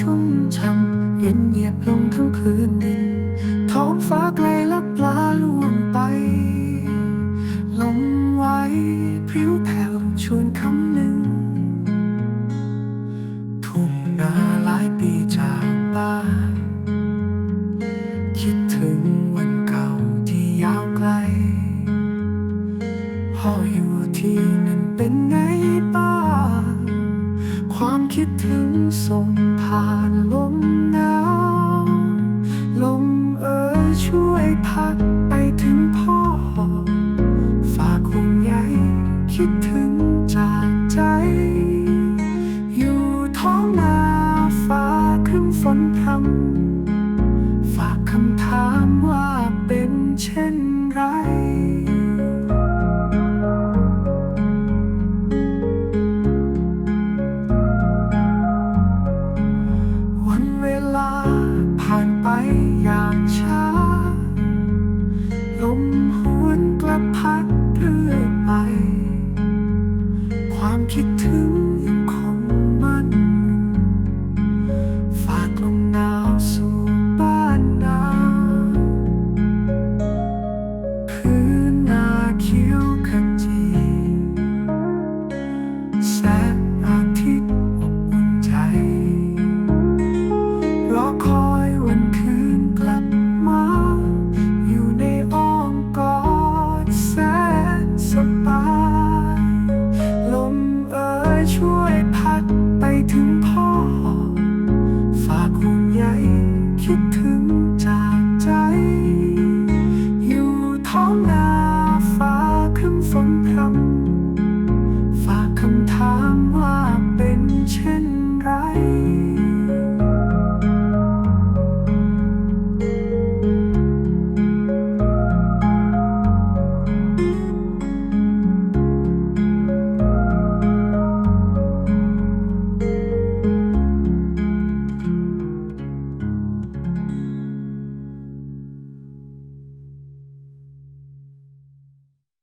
ชุ่มช่ำเย็นเยียบลงทั้งพื้นดิน ท้องฟ้าไกลและปลาล่วงไป ลมไว้พริ้วแผ่วชวนคำหนึ่งทุ่งนาหลายปีจากบ้านคิดถึงวันเก่าที่ยาวไกลพ่ออยู่ที่นั่นเป็นไงบ้าง ความคิดถึงส่งผ่านลมหนาวลมเอ่ยช่วยพัดไปถึงพ่อ ฝากห่วงใยคิดถึงจากใจ อยู่ท้องนาฟ้าครึ้มฝนพรำฝากคำถามว่าเป็นเช่นไร ลาผ่านไปอย่างช้า ลมหวนกระพัดเรื่อยไป ความคิดถึง